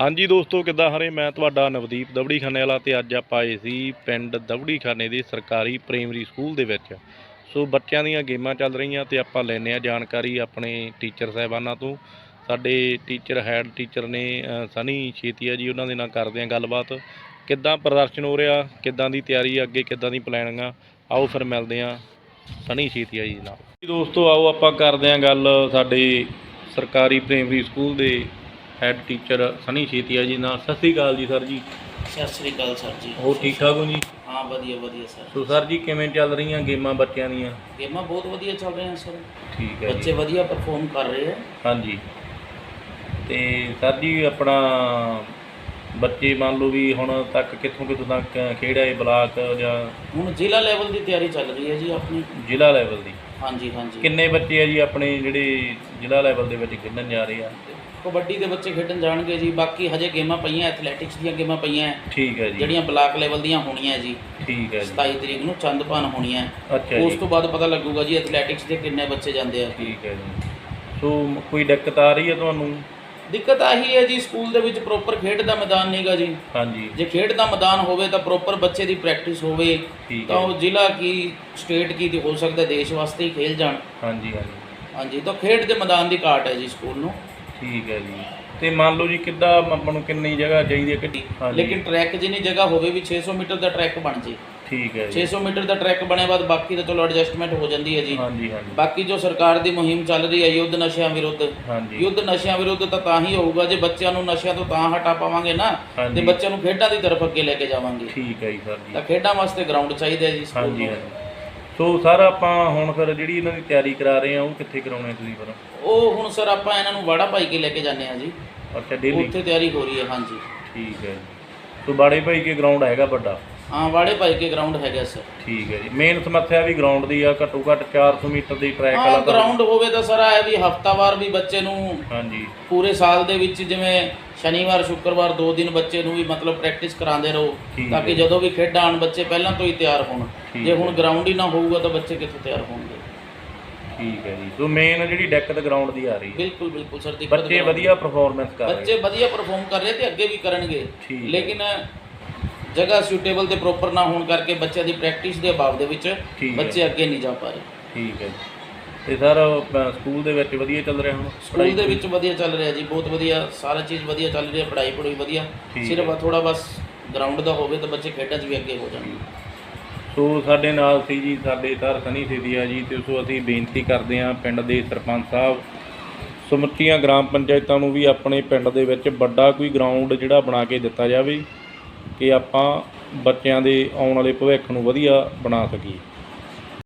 ਹਾਂਜੀ ਦੋਸਤੋ, ਕਿੱਦਾਂ ਹਰੇ ਮੈਂ ਤੁਹਾਡਾ ਨਵਦੀਪ ਦਵੜੀ ਖਾਨੇ ਵਾਲਾ ਤੇ ਅੱਜ ਆਪਾਂ ਆਏ ਸੀ ਪਿੰਡ ਦਵੜੀ ਖਾਨੇ ਦੇ ਸਰਕਾਰੀ ਪ੍ਰਾਇਮਰੀ ਸਕੂਲ ਦੇ ਵਿੱਚ। ਸੋ ਬੱਚਿਆਂ ਦੀਆਂ ਗੇਮਾਂ ਚੱਲ ਰਹੀਆਂ ਤੇ ਆਪਾਂ ਲੈਨੇ ਆ ਜਾਣਕਾਰੀ ਆਪਣੇ ਟੀਚਰ ਸਾਹਿਬਾਨਾਂ ਤੋਂ। ਸਾਡੇ ਟੀਚਰ, ਹੈਡ ਟੀਚਰ ਨੇ ਸਨੀ ਛੇਤੀਆ ਜੀ ਉਹਨਾਂ ਦੇ ਨਾਲ ਕਰਦੇ ਆ ਗੱਲਬਾਤ। ਕਿੱਦਾਂ ਪ੍ਰਦਰਸ਼ਨ ਹੋ ਰਿਹਾ? ਕਿੱਦਾਂ ਦੀ ਤਿਆਰੀ ਅੱਗੇ ਕਿੱਦਾਂ ਦੀ ਪਲੈਨਿੰਗ ਆ? ਆਓ ਫਿਰ ਮਿਲਦੇ ਆ ਸਨੀ ਛੇਤੀਆ ਜੀ ਨਾਲ। ਦੋਸਤੋ, ਆਓ ਆਪਾਂ ਕਰਦੇ ਆ ਗੱਲ ਸਾਡੇ ਸਰਕਾਰੀ ਪ੍ਰਾਇਮਰੀ ਸਕੂਲ ਦੇ ਹੈਡ ਟੀਚਰ ਸਨੀ ਛੇਤੀਆ ਜੀ ਨਾਲ। ਸਤਿ ਸ੍ਰੀ ਅਕਾਲ ਜੀ ਸਰ ਜੀ। ਸਤਿ ਸ੍ਰੀ ਅਕਾਲ ਸਰ ਜੀ। ਹੋਰ ਠੀਕ ਠਾਕ ਹੋ ਜੀ? ਹਾਂ ਵਧੀਆ ਵਧੀਆ ਸਰ। ਸੋ ਸਰ ਜੀ ਕਿਵੇਂ ਚੱਲ ਰਹੀਆਂ ਗੇਮਾਂ ਬੱਚਿਆਂ ਦੀਆਂ? ਗੇਮਾਂ ਬਹੁਤ ਵਧੀਆ ਚੱਲ ਰਹੀਆਂ ਸਰ। ਠੀਕ ਹੈ ਬੱਚੇ ਜੀ ਵਧੀਆ ਪਰਫਾਰਮ ਕਰ ਰਹੇ ਆ। ਹਾਂਜੀ। ਤੇ ਸਰ ਜੀ ਆਪਣਾ ਬੱਚੇ ਮੰਨ ਲਓ ਵੀ ਹੁਣ ਤੱਕ ਕਿੱਥੋਂ ਕਿੱਥੋਂ ਤੱਕ ਖੇਡ ਆਏ ਬਲਾਕ ਜਾਂ ਹੁਣ ਜ਼ਿਲ੍ਹਾ ਲੈਵਲ ਦੀ ਤਿਆਰੀ ਚੱਲ ਰਹੀ ਹੈ ਜੀ ਆਪਣੀ। ਜ਼ਿਲ੍ਹਾ ਲੈਵਲ ਦੀ? ਹਾਂਜੀ ਹਾਂਜੀ। ਕਿੰਨੇ ਬੱਚੇ ਆ ਜੀ ਆਪਣੇ ਜਿਹੜੇ ਜ਼ਿਲ੍ਹਾ ਲੈਵਲ ਦੇ ਵਿੱਚ ਖੇਡਣ ਜਾ ਰਹੇ ਆ? ਕਬੱਡੀ ਦੇ ਬੱਚੇ ਖੇਡਣ ਜਾਣਗੇ ਜੀ। ਬਾਕੀ ਹਜੇ ਗੇਮਾਂ ਪਈਆਂ ਐਥਲੈਟਿਕਸ ਦੀਆਂ ਗੇਮਾਂ ਪਈਆਂ ਠੀਕ ਹੈ ਜੀ। ਜਿਹੜੀਆਂ ਬਲਾਕ ਲੈਵਲ ਦੀਆਂ ਹੋਣੀਆਂ ਜੀ। ਠੀਕ ਹੈ ਜੀ। 27 ਤਰੀਕ ਨੂੰ ਚੰਦਪਾਨ ਹੋਣੀਆਂ ਅੱਛਾ ਉਸ ਜੀ ਤੋਂ ਬਾਅਦ ਪਤਾ ਲੱਗੂਗਾ ਜੀ ਐਥਲੈਟਿਕਸ ਦੇ ਕਿੰਨੇ ਬੱਚੇ ਜਾਂਦੇ ਆ। ਠੀਕ ਹੈ ਜੀ। ਸੋ ਕੋਈ ਦਿੱਕਤ ਆ ਰਹੀ ਹੈ ਤੁਹਾਨੂੰ? ਦਿੱਕਤ ਆਹੀ ਹੈ ਜੀ ਸਕੂਲ ਦੇ ਵਿੱਚ ਪ੍ਰੋਪਰ ਖੇਡ ਦਾ ਮੈਦਾਨ ਨਹੀਂਗਾ ਜੀ। ਹਾਂਜੀ। ਜੇ ਖੇਡ ਦਾ ਮੈਦਾਨ ਹੋਵੇ ਤਾਂ ਪ੍ਰੋਪਰ ਬੱਚੇ ਦੀ ਪ੍ਰੈਕਟਿਸ ਹੋਵੇ ਠੀਕ ਤਾਂ ਹੈ ਉਹ ਜ਼ਿਲ੍ਹਾ ਕੀ ਸਟੇਟ ਕੀ ਤੇ ਹੋ ਸਕਦਾ ਦੇਸ਼ ਵਾਸਤੇ ਹੀ ਖੇਲ ਜਾਣ। ਹਾਂਜੀ ਹਾਂਜੀ। ਹਾਂਜੀ ਤਾਂ ਖੇਡ ਦੇ ਮੈਦਾਨ ਦੀ ਘਾਟ ਹੈ ਜੀ ਸਕੂਲ ਨੂੰ। ਠੀਕ ਹੈ ਜੀ। ਤੇ ਮੰਨ ਲਓ ਜੀ ਕਿੱਦਾਂ ਆਪਾਂ ਨੂੰ ਕਿੰਨੀ ਜਗ੍ਹਾ ਚਾਹੀਦੀ ਹੈ ਕਿ ਹਾਂਜੀ। ਲੇਕਿਨ ਟਰੈਕ ਜਿੰਨੀ ਜਗ੍ਹਾ ਹੋਵੇ ਵੀ 600 ਮੀਟਰ ਦਾ ਟਰੈਕ ਬਣ ਜੇ। ਠੀਕ ਹੈ ਜੀ। 600 ਮੀਟਰ ਦਾ ਟਰੈਕ ਬਣੇ ਬਾਅਦ ਬਾਕੀ ਦਾ ਚਲੋ ਐਡਜਸਟਮੈਂਟ ਹੋ ਜਾਂਦੀ ਹੈ ਜੀ। ਹਾਂਜੀ ਹਾਂਜੀ। ਬਾਕੀ ਜੋ ਸਰਕਾਰ ਦੀ ਮੁਹਿੰਮ ਚੱਲ ਰਹੀ ਹੈ ਯੁੱਧ ਨਸ਼ਿਆਂ ਵਿਰੁੱਧ ਹਾਂਜੀ। ਯੁੱਧ ਨਸ਼ਿਆਂ ਵਿਰੁੱਧ ਤਾਂ ਤਾਂ ਹੀ ਹੋਊਗਾ ਜੇ ਬੱਚਿਆਂ ਨੂੰ ਨਸ਼ਿਆਂ ਤੋਂ ਤਾਂ ਹਟਾ ਪਾਵਾਂਗੇ ਨਾ ਤੇ। ਬੱਚਿਆਂ ਨੂੰ ਖੇਡਾਂ ਦੀ ਤਰਫ ਅੱਗੇ ਲੈ ਕੇ ਜਾਵਾਂਗੇ। ਠੀਕ ਹੈ ਜੀ ਸਰ ਜੀ। ਤਾਂ ਖੇਡਾਂ ਵਾਸਤੇ ਗਰਾਊਂਡ ਚਾਹੀਦਾ ਹੈ ਜੀ ਸਕੂਲ ਹਾਂਜੀ ਨੂੰ। ਹਾਂਜੀ। ਸੋ ਸਰ ਆਪਾਂ ਹੁਣ ਫਿਰ ਜਿਹੜੀ ਇਹਨਾਂ ਦੀ ਤਿਆਰੀ ਕਰਾ ਰਹੇ ਆ ਉਹ ਕਿੱਥੇ ਕਰਾਉਣੇ ਤੁਸੀਂ ਫਿਰ? ਉਹ ਹੁਣ ਸਰ ਆਪਾਂ ਇਹਨਾਂ ਨੂੰ ਵਾੜਾ ਪਾਈ ਕੇ ਲੈ ਕੇ ਜਾਂਦੇ ਆ ਜੀ। ਅੱਛਾ ਡੇਲੀ? ਉੱਥੇ ਤਿਆਰੀ ਹੋ ਰਹੀ ਹੈ ਹਾਂਜੀ। ਠੀਕ ਹੈ। ਸੋ ਬਾੜੇ ਭਾਈ ਕੇ ਗਰਾਊਂਡ ਹੈਗਾ ਵੱਡਾ? ਹਾਂ ਵਾੜੇ ਪਾਈ ਕੇ ਗਰਾਊਂਡ ਹੈਗਾ ਸਰ। ਠੀਕ ਹੈ ਜੀ। ਮੇਨ ਸਮੱਸਿਆ ਵੀ ਗਰਾਊਂਡ ਦੀ ਆ ਘੱਟੋ ਘੱਟ 400 ਮੀਟਰ ਦੀ ਟਰੈਕ ਹਾਂ ਵਾਲਾ ਤਾਂ- ਗਰਾਊਂਡ ਹੋਵੇ ਤਾਂ ਸਰ ਹੈ ਵੀ ਹਫਤਾਵਾਰ ਵੀ ਬੱਚੇ ਨੂੰ ਹਾਂਜੀ। ਪੂਰੇ ਸਾਲ ਦੇ ਵਿੱਚ ਜਿਵੇਂ ਸ਼ਨੀਵਾਰ ਸ਼ੁੱਕਰਵਾਰ ਦੋ ਦਿਨ ਬੱਚੇ ਨੂੰ ਵੀ ਮਤਲਬ ਪ੍ਰੈਕਟਿਸ ਕਰਾਉਂਦੇ ਰਹੋ ਠੀਕ ਤਾਂ ਕਿ। ਜਦੋਂ ਵੀ ਖੇਡਾਂ ਆਉਣ ਬੱਚੇ ਪਹਿਲਾਂ ਤੋਂ ਹੀ ਤਿਆਰ ਹੋਣ। ਠੀਕ ਜੇ। ਹੁਣ ਗਰਾਊਂਡ ਹੀ ਨਾ ਹੋਊਗਾ ਤਾਂ ਬੱਚੇ ਕਿੱਥੋਂ ਤਿਆਰ ਹੋਣਗੇ? ਠੀਕ ਹੈ ਜੀ। ਸੋ ਮੇਨ ਜਿਹੜੀ ਦਿੱਕਤ ਗਰਾਊਂਡ ਦੀ ਆ ਰਹੀ ਹੈ। ਬਿਲਕੁਲ ਬਿਲਕੁਲ ਸਰ ਦਿੱਕਤ ਬੱਚੇ ground ਵਧੀਆ ਪਰਫਾਰਮੈਂਸ ਕਰ ਰਹੇ। ਬੱਚੇ ਵਧੀਆ ਪਰਫਾਰਮ ਕਰ ਰਹੇ ਤੇ ਅੱਗੇ ਵੀ ਕਰਨਗੇ। ਠੀਕ ਹੈ। ਲੇਕਿਨ ਜਗ੍ਹਾ ਸੁਟੇਬਲ ਤੇ ਪ੍ਰੋਪਰ ਨਾ ਹੋਣ ਕਰਕੇ ਬੱਚਿਆਂ ਦੀ ਪ੍ਰੈਕਟਿਸ ਦੇ ਅਭਾਵ ਦੇ ਵਿੱਚ ਠੀਕ ਹੈ। ਬੱਚੇ ਅੱਗੇ ਨਹੀਂ ਜਾ ਪਾ ਰਹੇ। ਠੀਕ ਹੈ। ਤੇ ਸਰ ਸਕੂਲ ਦੇ ਵਿੱਚ ਵਧੀਆ ਚੱਲ ਰਿਹਾ ਹੁਣ? ਸਕੂਲ ਦੇ ਵਿੱਚ ਵਧੀਆ ਚੱਲ ਰਿਹਾ ਜੀ ਬਹੁਤ ਵਧੀਆ ਸਾਰਾ ਚੀਜ਼ ਵਧੀਆ ਚੱਲ ਰਹੀ ਹੈ ਪੜ੍ਹਾਈ ਪੜ੍ਹਾਈ ਵਧੀਆ। ਠੀਕ ਸਿਰਫ ਥੋੜਾ ਬਸ ਗਰਾਊਂਡ ਦਾ ਹੋਵੇ ਤਾਂ ਬੱਚੇ ਖੇਡਾਂ 'ਚ ਵੀ ਅੱਗੇ ਹੋ ਜਾਣ। ਸੋ ਸਾਡੇ ਨਾਲ ਸੀ ਜੀ ਸਾਡੇ ਸਰ ਸਨੀ ਸਿਧੀਆ ਜੀ ਤੇ ਸੋ ਅਸੀਂ ਬੇਨਤੀ ਕਰਦੇ ਹਾਂ ਪਿੰਡ ਦੇ ਸਰਪੰਚ ਸਾਹਿਬ ਸਮੁੱਚੀਆਂ ਗ੍ਰਾਮ ਪੰਚਾਇਤਾਂ ਨੂੰ ਵੀ ਆਪਣੇ ਪਿੰਡ ਦੇ ਵਿੱਚ ਵੱਡਾ ਕੋਈ ਗਰਾਊਂਡ ਜਿਹੜਾ ਬਣਾ ਕੇ ਦਿੱਤਾ ਜਾਵੇ। ਕਿ ਆਪਾਂ ਬੱਚਿਆਂ ਦੇ ਆਉਣ ਵਾਲੇ ਭਵਿੱਖ ਨੂੰ ਵਧੀਆ ਬਣਾ ਸਕੀਏ।